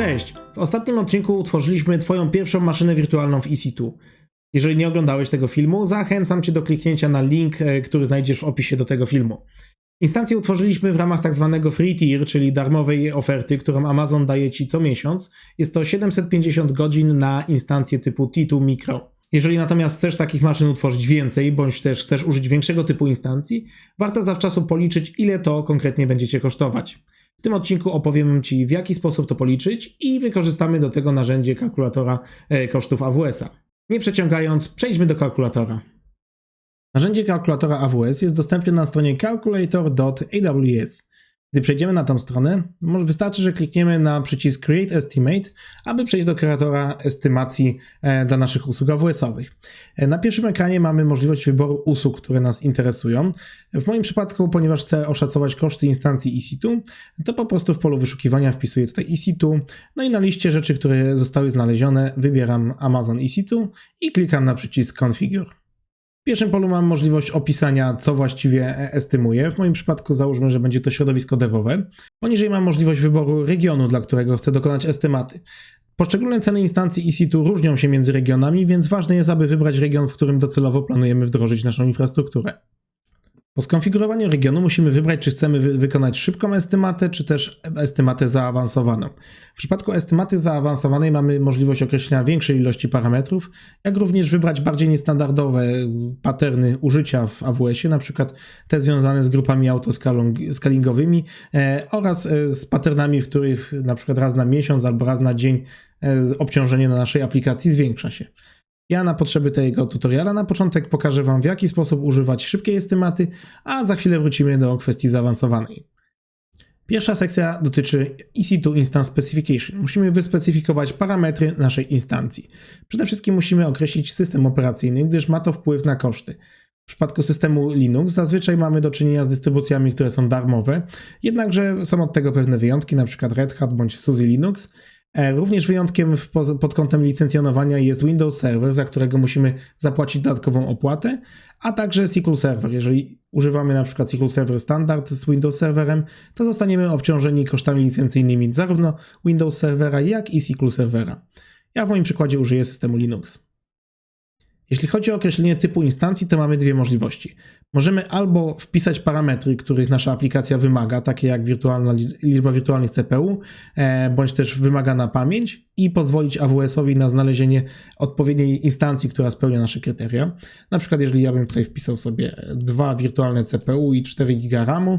Cześć! W ostatnim odcinku utworzyliśmy Twoją pierwszą maszynę wirtualną w EC2. Jeżeli nie oglądałeś tego filmu, zachęcam Cię do kliknięcia na link, e, który znajdziesz w opisie do tego filmu. Instancję utworzyliśmy w ramach tak zwanego free tier, czyli darmowej oferty, którą Amazon daje Ci co miesiąc. Jest to 750 godzin na instancję typu T2 Micro. Jeżeli natomiast chcesz takich maszyn utworzyć więcej, bądź też chcesz użyć większego typu instancji, warto zawczasu policzyć, ile to konkretnie będzie Cię kosztować. W tym odcinku opowiem Ci, w jaki sposób to policzyć i wykorzystamy do tego narzędzie kalkulatora e, kosztów AWS-a. Nie przeciągając, przejdźmy do kalkulatora. Narzędzie kalkulatora AWS jest dostępne na stronie calculator.aws. Gdy przejdziemy na tą stronę, wystarczy, że klikniemy na przycisk Create Estimate, aby przejść do kreatora estymacji e, dla naszych usług AWS-owych. E, Na pierwszym ekranie mamy możliwość wyboru usług, które nas interesują. W moim przypadku, ponieważ chcę oszacować koszty instancji EC2, to po prostu w polu wyszukiwania wpisuję tutaj EC2, no i na liście rzeczy, które zostały znalezione, wybieram Amazon EC2 i klikam na przycisk Configure. W pierwszym polu mam możliwość opisania, co właściwie estymuję. W moim przypadku załóżmy, że będzie to środowisko devowe. Poniżej mam możliwość wyboru regionu, dla którego chcę dokonać estymaty. Poszczególne ceny instancji EC2 różnią się między regionami, więc ważne jest, aby wybrać region, w którym docelowo planujemy wdrożyć naszą infrastrukturę. Po skonfigurowaniu regionu musimy wybrać, czy chcemy wy- wykonać szybką estymatę, czy też estymatę zaawansowaną. W przypadku estymaty zaawansowanej mamy możliwość określenia większej ilości parametrów, jak również wybrać bardziej niestandardowe paterny użycia w AWS-ie, na przykład te związane z grupami autoscalingowymi e, oraz e, z patternami, w których przykład raz na miesiąc albo raz na dzień e, obciążenie na naszej aplikacji zwiększa się. Ja na potrzeby tego tutoriala na początek pokażę Wam w jaki sposób używać szybkiej estymaty, a za chwilę wrócimy do kwestii zaawansowanej. Pierwsza sekcja dotyczy EC2 Instance Specification. Musimy wyspecyfikować parametry naszej instancji. Przede wszystkim musimy określić system operacyjny, gdyż ma to wpływ na koszty. W przypadku systemu Linux zazwyczaj mamy do czynienia z dystrybucjami, które są darmowe, jednakże są od tego pewne wyjątki, np. Red Hat bądź SUSE Linux. E, Również wyjątkiem pod kątem licencjonowania jest Windows Server, za którego musimy zapłacić dodatkową opłatę, a także SQL Server. Jeżeli używamy na przykład SQL Server Standard z Windows Serverem, to zostaniemy obciążeni kosztami licencyjnymi zarówno Windows Servera, jak i SQL Servera. Ja w moim przykładzie użyję systemu Linux. Jeśli chodzi o określenie typu instancji, to mamy dwie możliwości. Możemy albo wpisać parametry, których nasza aplikacja wymaga, takie jak wirtualna li- liczba wirtualnych CPU, e, bądź też wymagana pamięć i pozwolić AWS-owi na znalezienie odpowiedniej instancji, która spełnia nasze kryteria. Na przykład, jeżeli ja bym tutaj wpisał sobie dwa wirtualne CPU i 4 GB RAMu,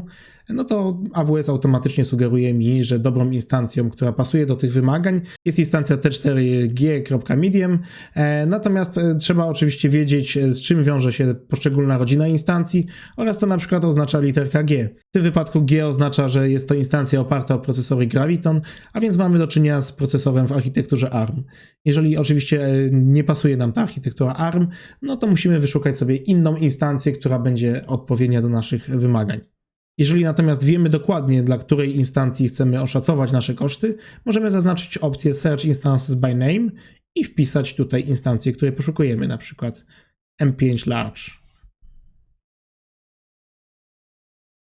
no to AWS automatycznie sugeruje mi, że dobrą instancją, która pasuje do tych wymagań, jest instancja T4G.medium. E, Natomiast e, trzeba oczywiście wiedzieć, e, z czym wiąże się poszczególna rodzina instancji oraz to na przykład oznacza literka G. W tym wypadku G oznacza, że jest to instancja oparta o procesory Graviton, a więc mamy do czynienia z procesorem w architekturze ARM. Jeżeli oczywiście nie pasuje nam ta architektura ARM, no to musimy wyszukać sobie inną instancję, która będzie odpowiednia do naszych wymagań. Jeżeli natomiast wiemy dokładnie, dla której instancji chcemy oszacować nasze koszty, możemy zaznaczyć opcję Search Instances by Name i wpisać tutaj instancję, której poszukujemy, na przykład M5 Large.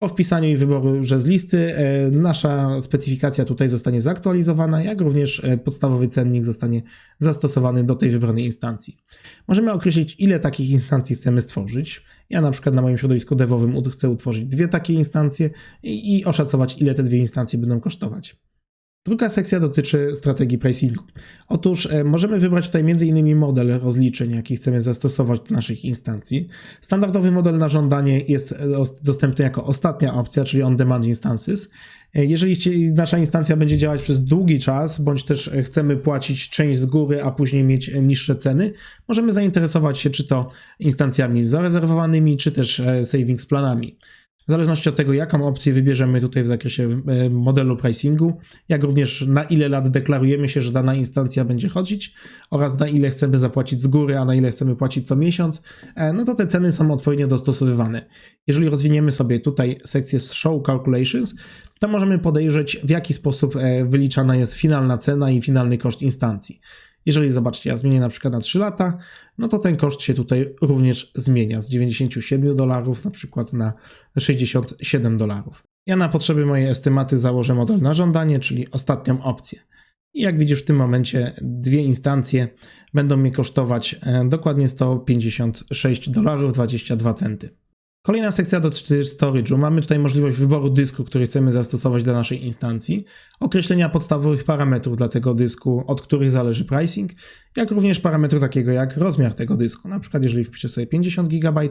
Po wpisaniu i wyborze z listy e, nasza specyfikacja tutaj zostanie zaktualizowana, jak również e, podstawowy cennik zostanie zastosowany do tej wybranej instancji. Możemy określić, ile takich instancji chcemy stworzyć. Ja na przykład na moim środowisku devowym chcę utworzyć dwie takie instancje i, i oszacować, ile te dwie instancje będą kosztować. Druga sekcja dotyczy strategii pricingu. Otóż e, możemy wybrać tutaj m.in. model rozliczeń, jaki chcemy zastosować do naszych instancji. Standardowy model na żądanie jest e, os- dostępny jako ostatnia opcja, czyli on-demand instances. E, Jeżeli nasza instancja będzie działać przez długi czas, bądź też chcemy płacić część z góry, a później mieć niższe ceny, możemy zainteresować się czy to instancjami zarezerwowanymi, czy też savings planami. W zależności od tego, jaką opcję wybierzemy tutaj w zakresie e, modelu pricingu, jak również na ile lat deklarujemy się, że dana instancja będzie chodzić oraz na ile chcemy zapłacić z góry, a na ile chcemy płacić co miesiąc, e, no to te ceny są odpowiednio dostosowywane. Jeżeli rozwiniemy sobie tutaj sekcję Show Calculations, to możemy podejrzeć, w jaki sposób e, wyliczana jest finalna cena i finalny koszt instancji. Jeżeli zobaczcie, ja zmienię na przykład na 3 lata, no to ten koszt się tutaj również zmienia z 97 dolarów na przykład na 67 dolarów. Ja na potrzeby mojej estymaty założę model na żądanie, czyli ostatnią opcję. I jak widzisz, w tym momencie dwie instancje będą mnie kosztować e, dokładnie 156 dolarów 22 centy. Kolejna sekcja dotyczy storage'u. Mamy tutaj możliwość wyboru dysku, który chcemy zastosować dla naszej instancji, określenia podstawowych parametrów dla tego dysku, od których zależy pricing, jak również parametru takiego jak rozmiar tego dysku. Na przykład jeżeli wpiszę sobie 50 GB,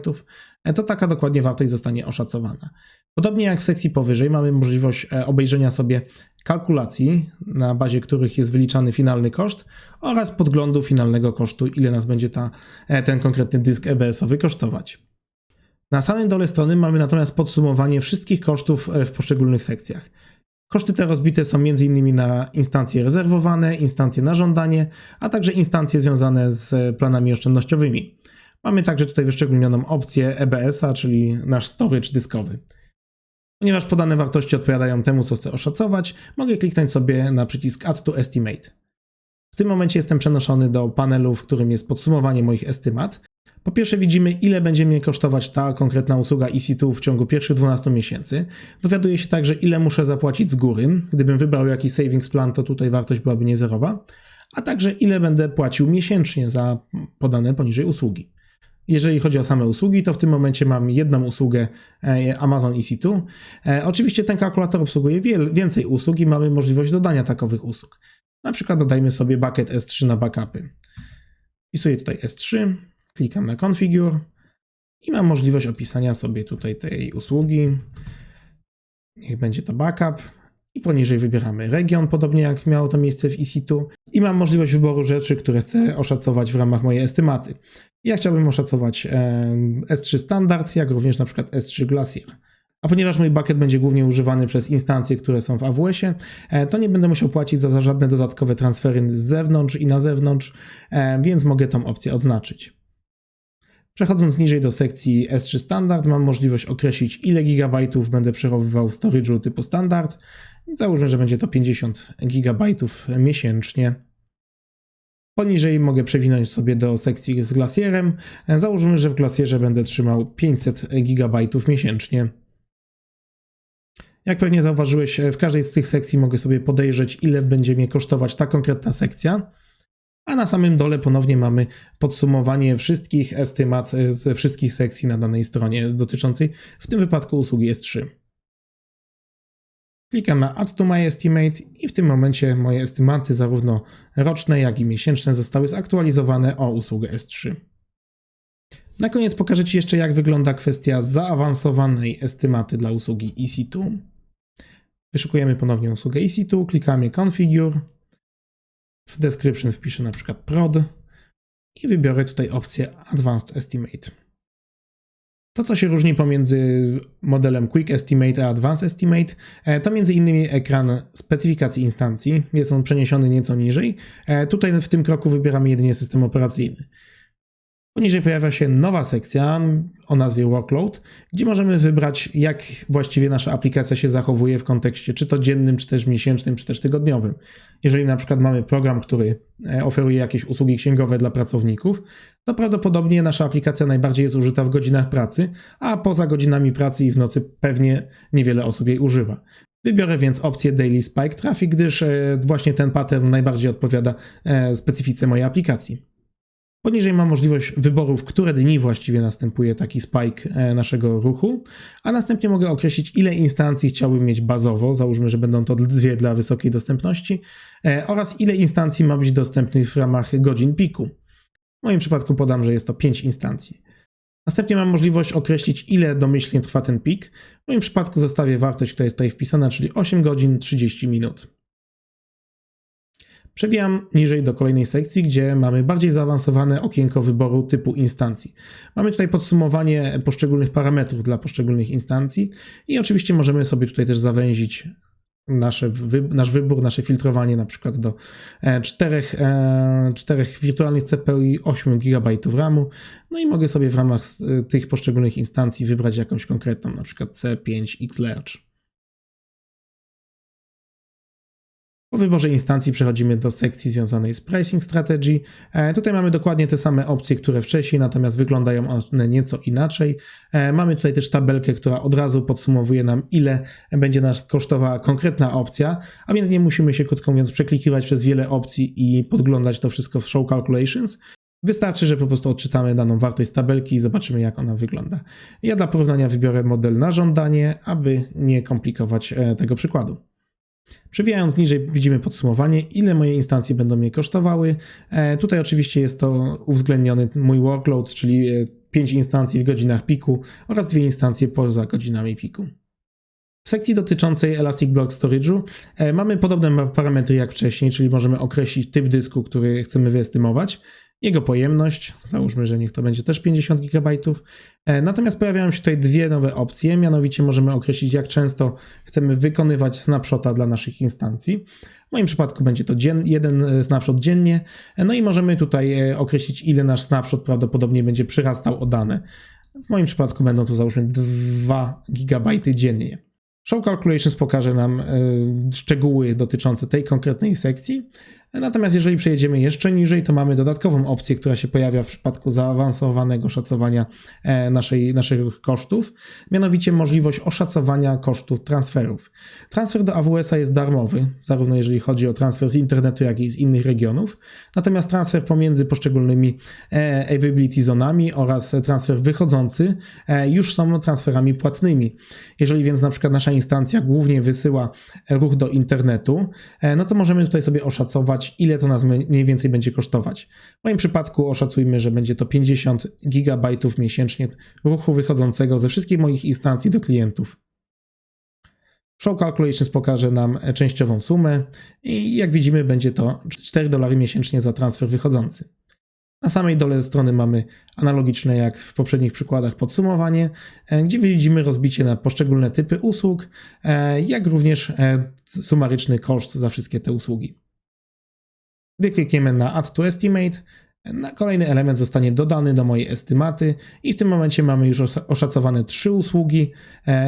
to taka dokładnie wartość zostanie oszacowana. Podobnie jak w sekcji powyżej mamy możliwość e, obejrzenia sobie kalkulacji, na bazie których jest wyliczany finalny koszt oraz podglądu finalnego kosztu, ile nas będzie ta, e, ten konkretny dysk EBS-owy kosztować. Na samym dole strony mamy natomiast podsumowanie wszystkich kosztów e, w poszczególnych sekcjach. Koszty te rozbite są m.in. na instancje rezerwowane, instancje na żądanie, a także instancje związane z planami oszczędnościowymi. Mamy także tutaj wyszczególnioną opcję EBS-a, czyli nasz storage dyskowy. Ponieważ podane wartości odpowiadają temu, co chcę oszacować, mogę kliknąć sobie na przycisk Add to Estimate. W tym momencie jestem przenoszony do panelu, w którym jest podsumowanie moich estymat. Po pierwsze widzimy, ile będzie mnie kosztować ta konkretna usługa EC2 w ciągu pierwszych 12 miesięcy. Dowiaduję się także, ile muszę zapłacić z góry. Gdybym wybrał jakiś savings plan, to tutaj wartość byłaby niezerowa. A także, ile będę płacił miesięcznie za podane poniżej usługi. Jeżeli chodzi o same usługi, to w tym momencie mam jedną usługę e, Amazon EC2. E, oczywiście ten kalkulator obsługuje więcej usług i mamy możliwość dodania takowych usług. Na przykład dodajmy sobie bucket S3 na backupy. Wpisuję tutaj S3, klikam na Configure i mam możliwość opisania sobie tutaj tej usługi. Niech będzie to backup. I poniżej wybieramy region, podobnie jak miało to miejsce w EC2. I mam możliwość wyboru rzeczy, które chcę oszacować w ramach mojej estymaty. Ja chciałbym oszacować S3 Standard, jak również na przykład S3 Glacier. A ponieważ mój bucket będzie głównie używany przez instancje, które są w AWS-ie, e, to nie będę musiał płacić za żadne dodatkowe transfery z zewnątrz i na zewnątrz, e, więc mogę tą opcję odznaczyć. Przechodząc niżej do sekcji S3 Standard, mam możliwość określić, ile gigabajtów będę przechowywał w storage'u typu standard. Załóżmy, że będzie to 50 gigabajtów miesięcznie. Poniżej mogę przewinąć sobie do sekcji z Glacierem. Załóżmy, że w Glacierze będę trzymał 500 gigabajtów miesięcznie. Jak pewnie zauważyłeś, w każdej z tych sekcji mogę sobie podejrzeć, ile będzie mnie kosztować ta konkretna sekcja. A na samym dole ponownie mamy podsumowanie wszystkich estymat ze wszystkich sekcji na danej stronie dotyczącej w tym wypadku usługi S3. Klikam na Add to My Estimate i w tym momencie moje estymaty zarówno roczne, jak i miesięczne zostały zaktualizowane o usługę S3. Na koniec pokażę Ci jeszcze jak wygląda kwestia zaawansowanej estymaty dla usługi EC2. Wyszukujemy ponownie usługę EC2, klikamy Configure, w description wpiszę na przykład prod i wybiorę tutaj opcję Advanced Estimate. To, co się różni pomiędzy modelem Quick Estimate a Advanced Estimate, e, to między innymi ekran specyfikacji instancji. Jest on przeniesiony nieco niżej. E, tutaj w tym kroku wybieramy jedynie system operacyjny. Poniżej pojawia się nowa sekcja o nazwie Workload, gdzie możemy wybrać, jak właściwie nasza aplikacja się zachowuje w kontekście czy to dziennym, czy też miesięcznym, czy też tygodniowym. Jeżeli na przykład mamy program, który e, oferuje jakieś usługi księgowe dla pracowników, to prawdopodobnie nasza aplikacja najbardziej jest użyta w godzinach pracy, a poza godzinami pracy i w nocy pewnie niewiele osób jej używa. Wybiorę więc opcję Daily Spike Traffic, gdyż e, właśnie ten pattern najbardziej odpowiada e, specyfice mojej aplikacji. Poniżej mam możliwość wyboru, w które dni właściwie następuje taki spike e, naszego ruchu, a następnie mogę określić, ile instancji chciałbym mieć bazowo, załóżmy, że będą to dwie dla wysokiej dostępności, e, oraz ile instancji ma być dostępnych w ramach godzin piku. W moim przypadku podam, że jest to 5 instancji. Następnie mam możliwość określić, ile domyślnie trwa ten pik. W moim przypadku zostawię wartość, która jest tutaj wpisana, czyli 8 godzin 30 minut. Przewijam niżej do kolejnej sekcji, gdzie mamy bardziej zaawansowane okienko wyboru typu instancji. Mamy tutaj podsumowanie poszczególnych parametrów dla poszczególnych instancji i oczywiście możemy sobie tutaj też zawęzić nasze, wy, nasz wybór, nasze filtrowanie na przykład do 4, e, 4 e, wirtualnych CPU i 8 GB RAMu. No i mogę sobie w ramach tych poszczególnych instancji wybrać jakąś konkretną, na przykład C5 X. Po wyborze instancji przechodzimy do sekcji związanej z Pricing Strategy. E, Tutaj mamy dokładnie te same opcje, które wcześniej, natomiast wyglądają one nieco inaczej. E, Mamy tutaj też tabelkę, która od razu podsumowuje nam, ile będzie nas kosztowała konkretna opcja, a więc nie musimy się, krótko mówiąc, przeklikiwać przez wiele opcji i podglądać to wszystko w Show Calculations. Wystarczy, że po prostu odczytamy daną wartość z tabelki i zobaczymy, jak ona wygląda. Ja dla porównania wybiorę model na żądanie, aby nie komplikować e, tego przykładu. Przewijając niżej widzimy podsumowanie, ile moje instancje będą mnie kosztowały. E, Tutaj oczywiście jest to uwzględniony mój workload, czyli 5 instancji w godzinach piku oraz 2 instancje poza godzinami piku. W sekcji dotyczącej Elastic Block Storage'u e, mamy podobne parametry jak wcześniej, czyli możemy określić typ dysku, który chcemy wyestymować, jego pojemność, załóżmy, że niech to będzie też 50 GB. E, Natomiast pojawiają się tutaj dwie nowe opcje, mianowicie możemy określić jak często chcemy wykonywać snapshota dla naszych instancji. W moim przypadku będzie to dzien, jeden e, snapshot dziennie, E, no i możemy tutaj określić ile nasz snapshot prawdopodobnie będzie przyrastał o dane. W moim przypadku będą to załóżmy 2 GB dziennie. Show Calculations pokaże nam e, szczegóły dotyczące tej konkretnej sekcji. Natomiast jeżeli przejedziemy jeszcze niżej, to mamy dodatkową opcję, która się pojawia w przypadku zaawansowanego szacowania e, naszej, naszych kosztów, mianowicie możliwość oszacowania kosztów transferów. Transfer do AWS-a jest darmowy, zarówno jeżeli chodzi o transfer z internetu, jak i z innych regionów. Natomiast transfer pomiędzy poszczególnymi e, availability zonami oraz transfer wychodzący e, już są transferami płatnymi. Jeżeli więc na przykład nasza instancja głównie wysyła ruch do internetu, no to możemy tutaj sobie oszacować, ile to nas mniej więcej będzie kosztować. W moim przypadku oszacujmy, że będzie to 50 GB miesięcznie ruchu wychodzącego ze wszystkich moich instancji do klientów. Show Calculations pokaże nam częściową sumę i jak widzimy będzie to 4 dolary miesięcznie za transfer wychodzący. Na samej dole strony mamy analogiczne jak w poprzednich przykładach podsumowanie, e, gdzie widzimy rozbicie na poszczególne typy usług, e, jak również e, sumaryczny koszt za wszystkie te usługi. Gdy klikniemy na Add to Estimate, na kolejny element zostanie dodany do mojej estymaty i w tym momencie mamy już oszacowane trzy usługi,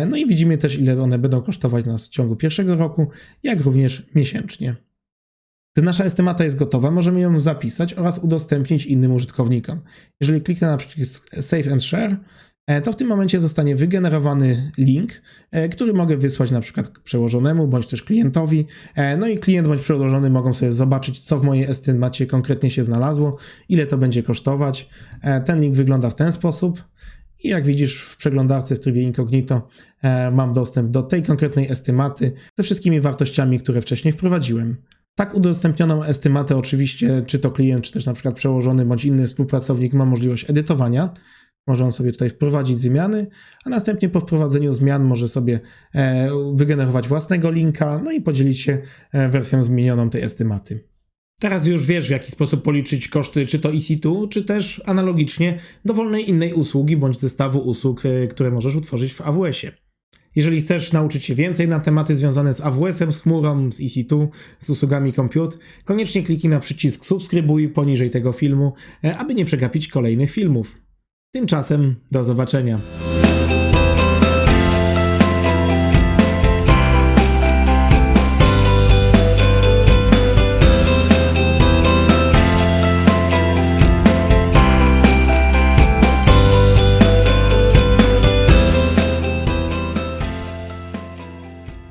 no i widzimy też ile one będą kosztować nas w ciągu pierwszego roku, jak również miesięcznie. Gdy nasza estymata jest gotowa, możemy ją zapisać oraz udostępnić innym użytkownikom. Jeżeli kliknę na przycisk Save and Share, to w tym momencie zostanie wygenerowany link, który mogę wysłać na przykład przełożonemu bądź też klientowi. No i klient bądź przełożony mogą sobie zobaczyć, co w mojej estymacie konkretnie się znalazło, ile to będzie kosztować. Ten link wygląda w ten sposób. I jak widzisz w przeglądarce w trybie incognito mam dostęp do tej konkretnej estymaty ze wszystkimi wartościami, które wcześniej wprowadziłem. Tak udostępnioną estymatę oczywiście, czy to klient, czy też na przykład przełożony bądź inny współpracownik ma możliwość edytowania. Może on sobie tutaj wprowadzić zmiany, a następnie po wprowadzeniu zmian może sobie e, wygenerować własnego linka, no i podzielić się e, wersją zmienioną tej estymaty. Teraz już wiesz, w jaki sposób policzyć koszty, czy to EC2, czy też analogicznie dowolnej innej usługi bądź zestawu usług, e, które możesz utworzyć w AWS-ie. Jeżeli chcesz nauczyć się więcej na tematy związane z AWS-em, z chmurą, z EC2, z usługami Compute, koniecznie kliknij na przycisk subskrybuj poniżej tego filmu, aby nie przegapić kolejnych filmów. Tymczasem do zobaczenia.